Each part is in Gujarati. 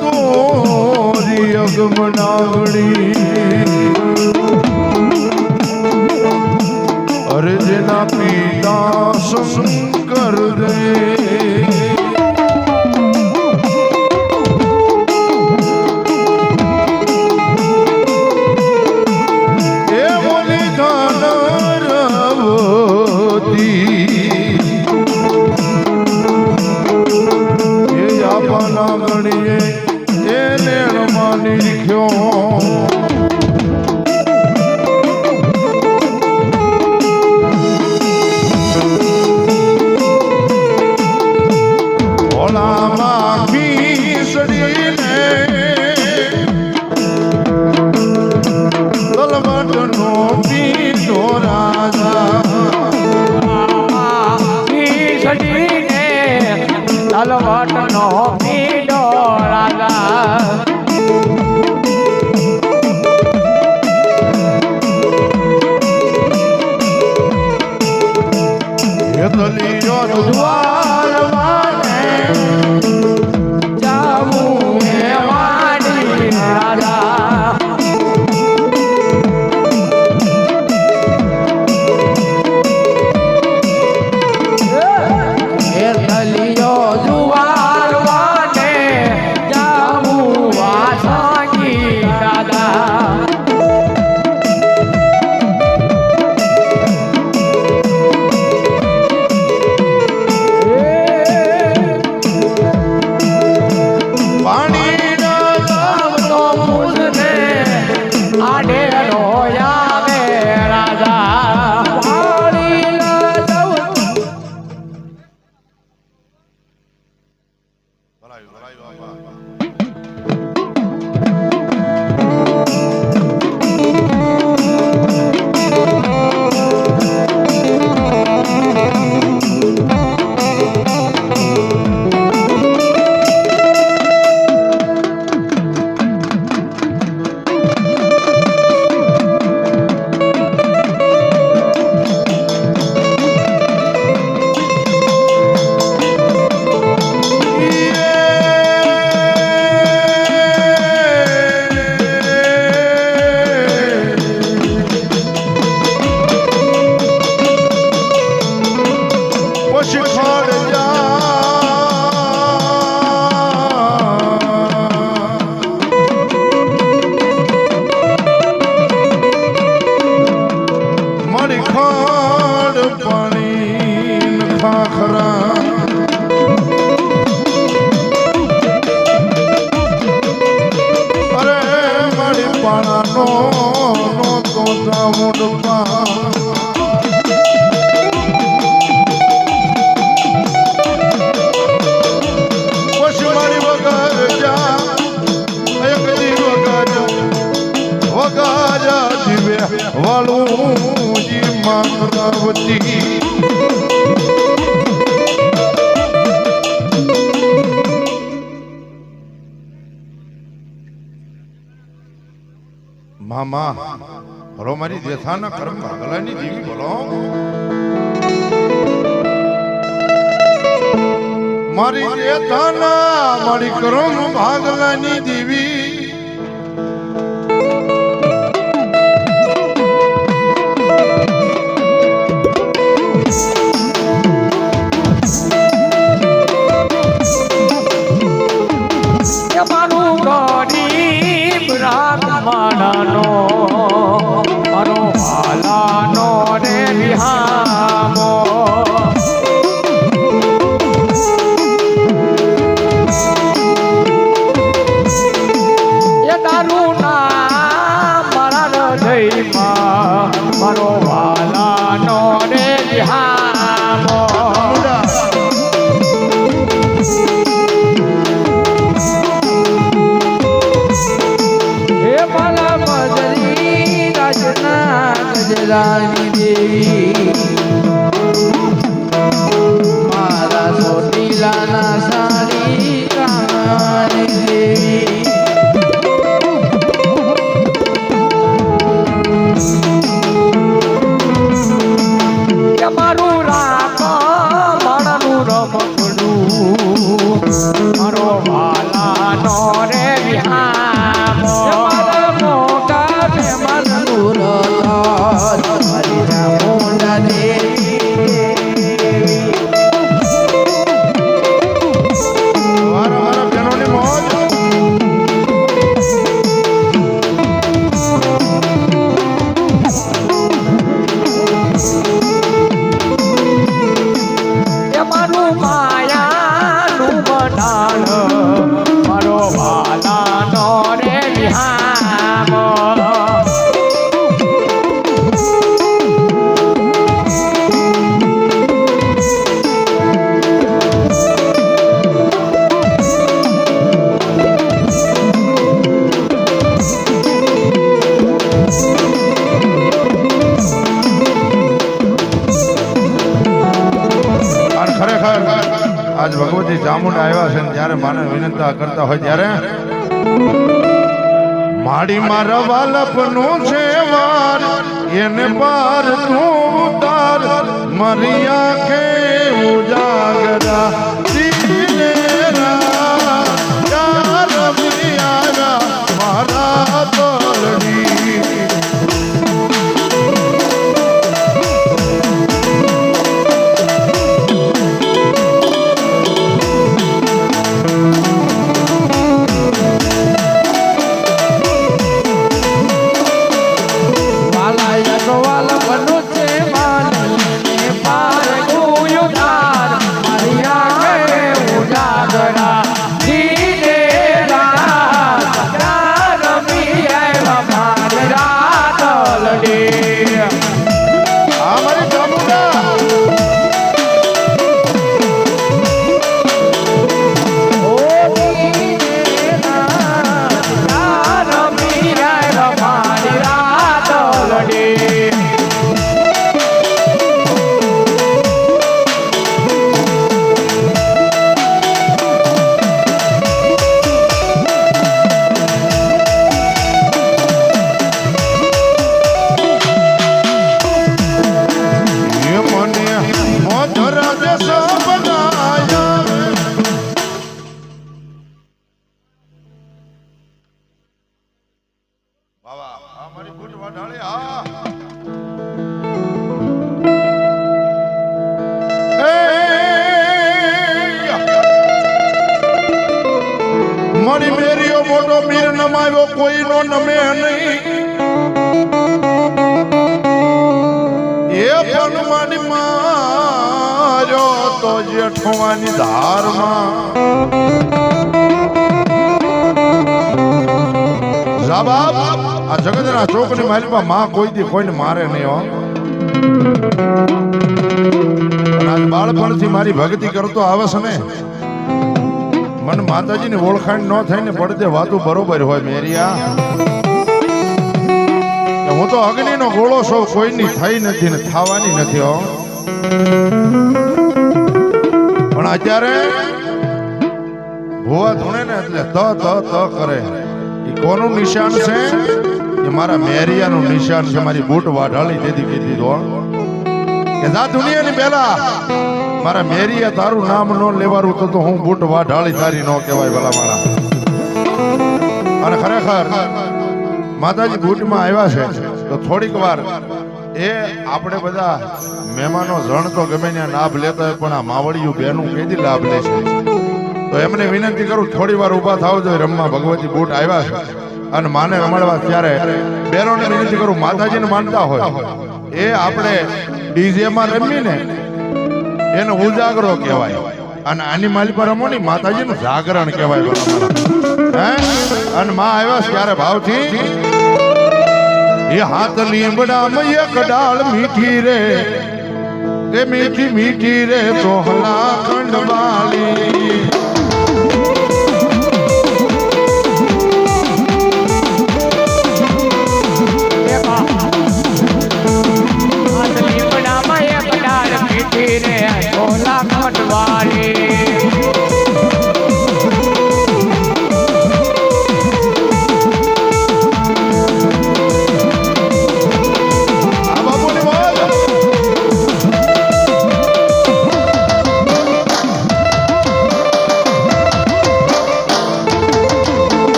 તોરી અગમનાવણી. અરે જેના પિતા શંકર રે Oh. વ્યથાના કર્મ ભાગલાની દેવી બોલો. મારી વ્યથાના મારી કર્મ ભાગલાની દેવી કરતા હશે ને જ્યારે માને વિનંતા કરતા હોય ત્યારે માડી મારા વાલપનું છે વાર, એને પાર તું ઉતાર, મરી આંખે ઉજાગરા. ઉજાગરા જેઠવાની ધારમાં. સાબાબ આ જગતના ચોકની માલિકમાં માં કોઈ દી કોઈને મારે નહીં, હો. બાળપણથી મારી ભક્તિ કરતો આવે છે ને. મને માતાજીની ઓળખાણ ન થાય ને પડદે વાતું બરોબર હોય, મેરિયા. હું તો અગ્નિનો ગોળો સૌ કોઈની થઈ નથી ને થવાની નથી, હો. પણ અત્યારે ભુવા ધૂણે ને એટલે ત ત ત કરે. એ કોનું નિશાન છે? એ મારા મેરિયાનું નિશાન છે. મારી બૂટ વાઢાળી તેથી કીધી તો કે જા દુનિયાની પહેલા. મારા મેરિયા તારું નામ ન લેવારું તો હું બૂટ વાઢાળી તારી ન કહેવાય ભલા મારા અને ખરેખર, માતાજી બૂટમાં આવ્યા છે, તો થોડીક વાર એ આપણે બધા મહેમાનો જણ તો ગમે ત્યાં લાભ લેતા હોય, પણ આ માવડિયું બેનું કેદી લાભ લે છે તો એમને વિનંતી કરું, થોડી વાર ઊભા થાવ જોઈએ રમવા ભગવતી બૂટ આવ્યા છે. અને માને રમાડવા ત્યારે બેનોને વિનંતી કરું, માતાજીને માનતા હોય. એ આપણે ડીજેમાં રમીને એનો ઉજાગરો કહેવાય. અને આની માલી પર રમો ને, માતાજીનું જાગરણ કહેવાય હે? અને માં આવ્યા ત્યારે ભાવથી એ હાથ લીમડામાં એક ડાળ મીઠી રે. એ મીઠી મીઠી રે સોહલા ખંડવાલી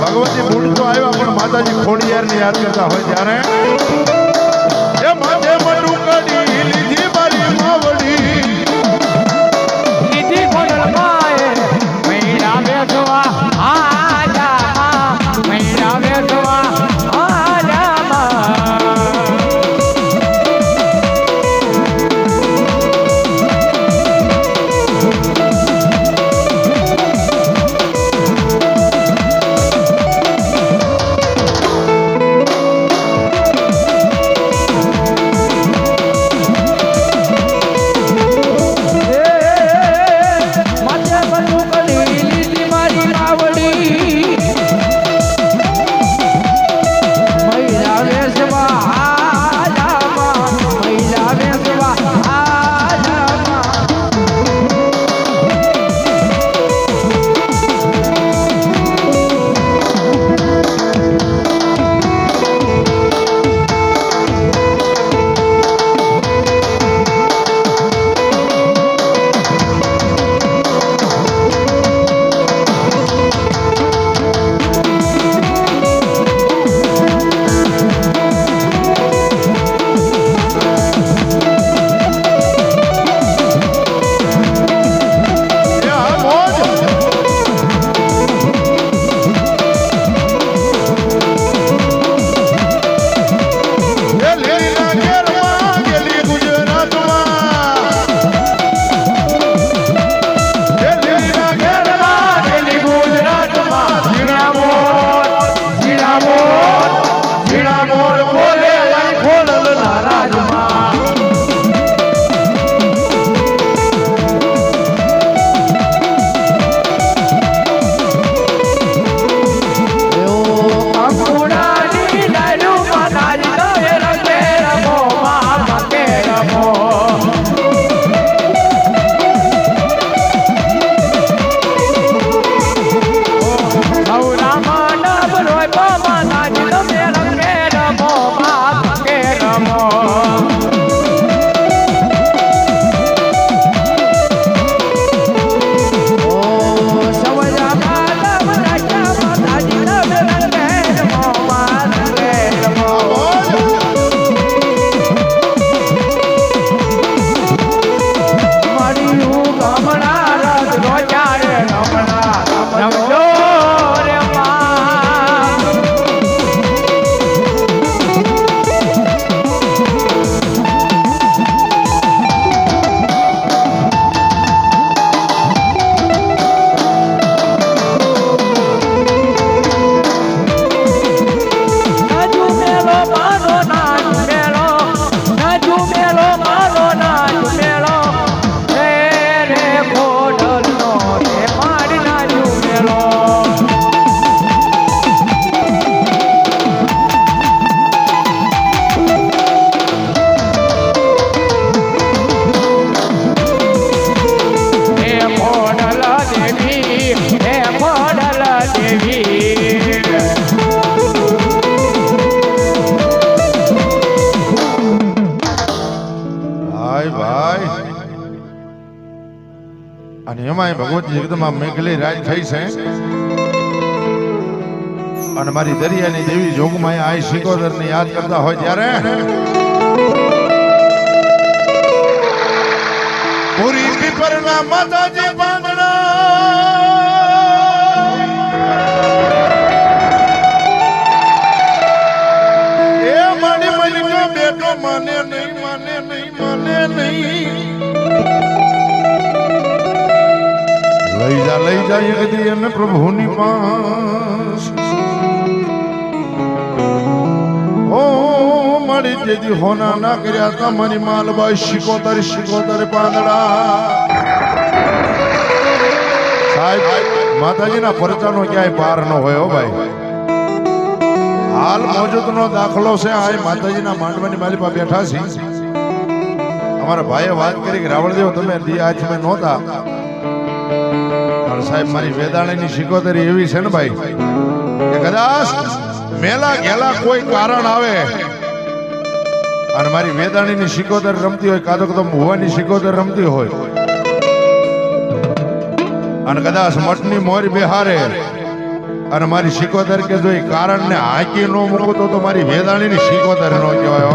ભગવતી બુટ તો આવ્યા પણ માતાજી ખોડિયારને યાદ કરતા હોય ત્યારે જગદંબા રાજ થઈ છે. અને મારી દરિયાની દેવી જોગમાએ આ શિકોદર ને યાદ કરતા હોય ત્યારે પૂરી પીપરના માતાજી લઈ જાય એકદી એને પ્રભુની પાસ. ઓ, મારી જેજી હોના ના કર્યા તા, મારી માલબાઈ શિકોતર શિકોતર પાંદડા. સાહેબ, માતાજીના પરચાનો ક્યાંય પાર ન હોય હો ભાઈ. હાલ મોજૂદનો દાખલો છે આ માતાજીના માંડવાની મારી પાસે બેઠા છે. અમારા ભાઈએ વાત કરી કે રાવળદેવ, તમે આજ મેં નહોતા. પણ સાહેબ, મારી વેદાણીની શીખોતરી એવી છે ને ભાઈ, કે કદાચ મેલા ગેલા કોઈ કારણ આવે. અને મારી વેદાણીની શીખોતર રમતી હોય, કાં તો ભુવાની શીખોતર રમતી હોય. અને કદાચ મઠની મોર બિહારે. અને મારી શીખોતર કે જો એ કારણને હાંકી ન મૂકું, તો મારી વેદાણીની શીખોતર ન કહેવાય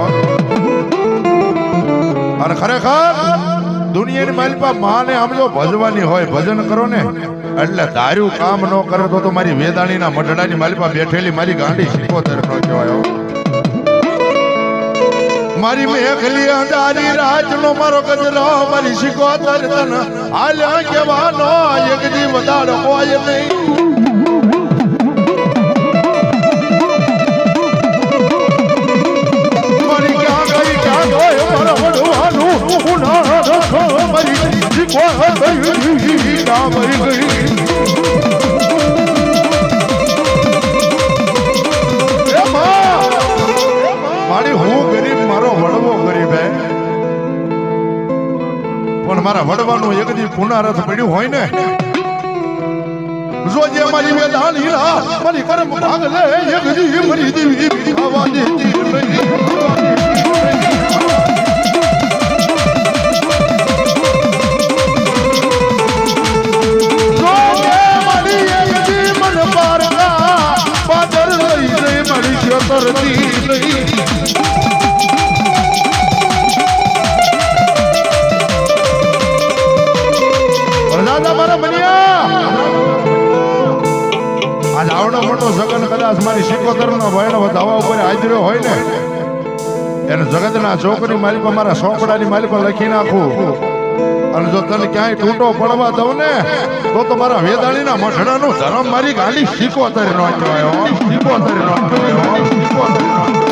અને ખરેખર દુનિયાની માલિપા માને આમ ભજવાની હોય, ભજન કરો ને. એટલે ધાર્યું કામ ન કરે તો તો મારી વેદાણીના મઢડાની માલિપા બેઠેલી મારી ગાંડી શિકોતર નો કહેવાય મારી મેઘલી અંધારી રાજનો મારો ગજરો મારી શિકોતર તન આલ્યા કેવાનો એક દી દાડ હોય નહીં. મારી ક્યાં ગઈ મારા વડવાનું મારી માં! હું ગરીબ, મારો વડવો ગરીબ હે પણ મારા વડવાનું એક દી પુનરારથ પડ્યું હોય ને જોજે મારી વેદાન હીરા મારી કરમ ભાગ લે, એક દી મરી દેવી ખાવા દેતી નહીં છતરતી નહીં દાદા મારા બન્યા આજ આવડો મોટો સગન કદાચ મારી સિકોતર નો ભયનો ધાવા ઉપર હાજરો હોય ને. એને જગતના છોકરી માલિકો, મારા સોપડાની માલિકો લખી નાખું. અને જો તને ક્યાંય ટૂંટો પડવા દઉં ને, તો તમારા મારા વેદાણીના મઠડાનું ધરમ મારી ગાડી શીખો તરી નો કહેવાય શીખો તરી નો કહેવાય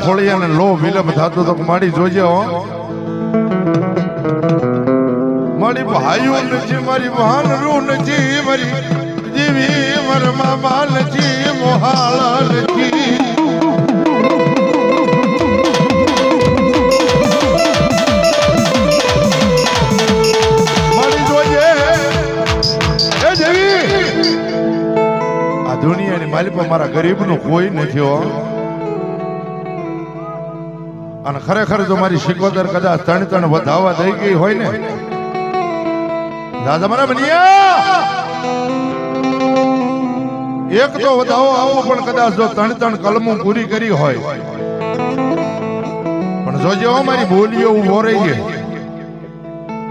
જેથી અને લો વિલંબ થતો તો માડી જોજે, હો. મારી ભાઈઓ નથી, મારી બહાન રૂ નથી, મારી જીવી મરમાં માલ નથી, મોહાળ નથી. દુનિયાની માલિકો મારા ગરીબનું કોઈ નથી, હો. અને ખરેખર જો મારી શિકોતર કદાચ ત્રણ ત્રણ વધાવવા થઈ ગઈ હોય ને, દાદા મારા બનિયા! એક તો વધાવો આવો, પણ કદાચ જો ત્રણ ત્રણ કલમો પૂરી કરી હોય, પણ જોજે હો મારી બોલીઓ ઊભો રહી ગઈ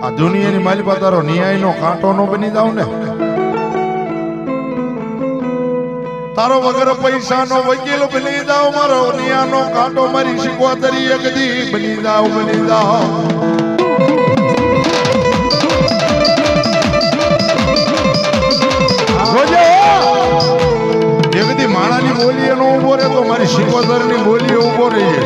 આ દુનિયાની માલિકા તારો ન્યાયનો કાંટો નો બની જાવ ને. તારો વગર પૈસા નો વકીલ બની જાવ મારો નિયાનો કાંટો મારી શીખવાતરી એક દી બની જાવ બની જાવ હો. માણાની બોલી એનો ઊભો રહે તો મારી શીખવાતરની બોલી ઊભો રહી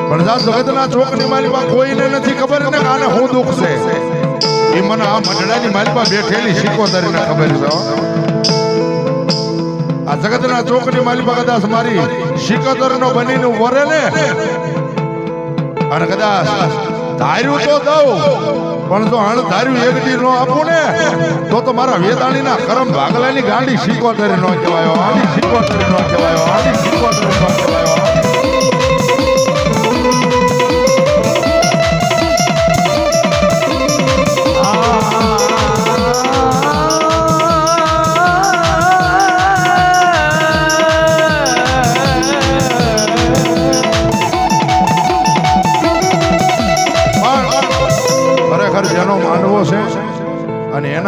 પણ જા જગતના ચોકની માલિકા કોઈને નથી ખબર ને આને શું દુઃખ છે એ મને આ મંડળાની માલિકા બેઠેલી શીખોતરીને ખબર છે, હો. આ જગતના ચોકની માલિકા કદાચ મારી શિકદર નો બનીને વરે ને. અને કદાચ ધાર્યું તો દઉં, પણ જો અણ ધાર્યું એક દી નો આપું ને, તો તો મારા વેદાણીના કરમ ભાગલાની ગાંડી શીખોતરી નો કહેવાયો આની શીખોતરી નો કહેવાયો આની શીખોતરી નો કહેવાયો.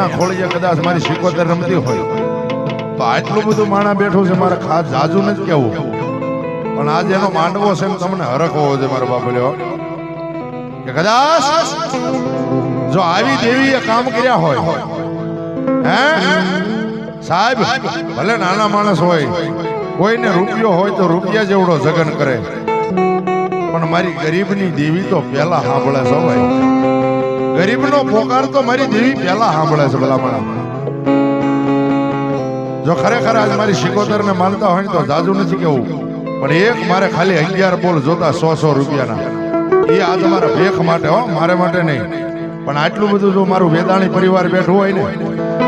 અને એના ખોળીએ કદાચ મારી સિકોતેર રમતી હોય. તો આટલું બધું માણા બેઠું છે, મારે ખાસ જાજુ નથી કેવું. પણ આજે એનો માંડવો છે ને તમને હરખ હોવો છે મારો બાપુ લ્યો. કે કદાચ જો આવી દેવીએ કામ કર્યા હોય, હે? સાહેબ, ભલે નાના માણસ હોય, કોઈને રૂપિયો હોય તો રૂપિયા જેવડો જગન કરે. પણ મારી ગરીબની દેવી તો પહેલા સાંભળે છે હો નો ગરીબનો પોકાર તો મારી દેવી પેલા સાંભળે છે ભલામણ જો ખરેખર આજ મારી શિકોતર ને માનતા હોય તો જાજુ નથી કેવું. પણ એક મારે ખાલી અગિયાર બોલ જોતા સો સો રૂપિયાના. એ આ તમારા ભેખ માટે હો મારે માટે નહીં. પણ આટલું બધું જો મારું વેદાણી પરિવાર બેઠું હોય ને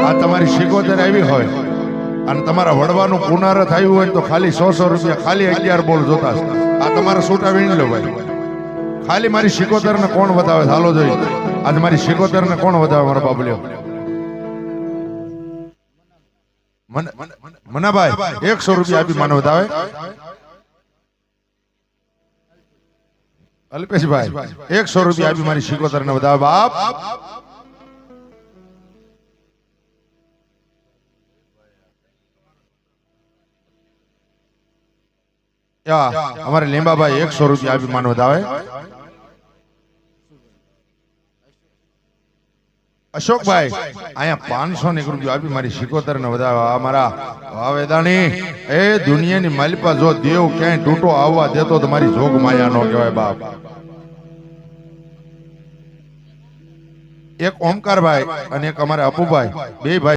આ તમારી શિકોતર આવી હોય અને તમારા વડવાનું પુનર થયું હોય તો ખાલી સો સો રૂપિયા ખાલી અગિયાર બોલ જોતા આ તમારા સૂટા વીણી લો ભાઈ. ખાલી મારી શિકોતર ને કોણ બતાવે? હાલો જોઈ. આજ મારી શિકોતર ને કોણ વધાવે મારા બાબલ્યો મને મનાભાઈ એકસો રૂપિયા આપી માનવ વધાવે અલ્પેશભાઈ એકસો રૂપિયા આપી મારી શિકોતર ને વધાવે બાપ યા, અમારે લીંબાભાઈ એકસો રૂપિયા આપી માનવ વધાવે અશોકભાઈ અહીંયા પાંચસો ની કૃપા આપી મારી શિકોતર ને વધારે મારા વાવેદાણી એ દુનિયાની માલિપા જો દેવ ક્યાંય તૂટો આવવા દેતો તો મારી જોગ માયા નો કહેવાય બાપ. એક ઓમકારભાઈ અને એક અમારે અપુભાઈ. બે ભાઈ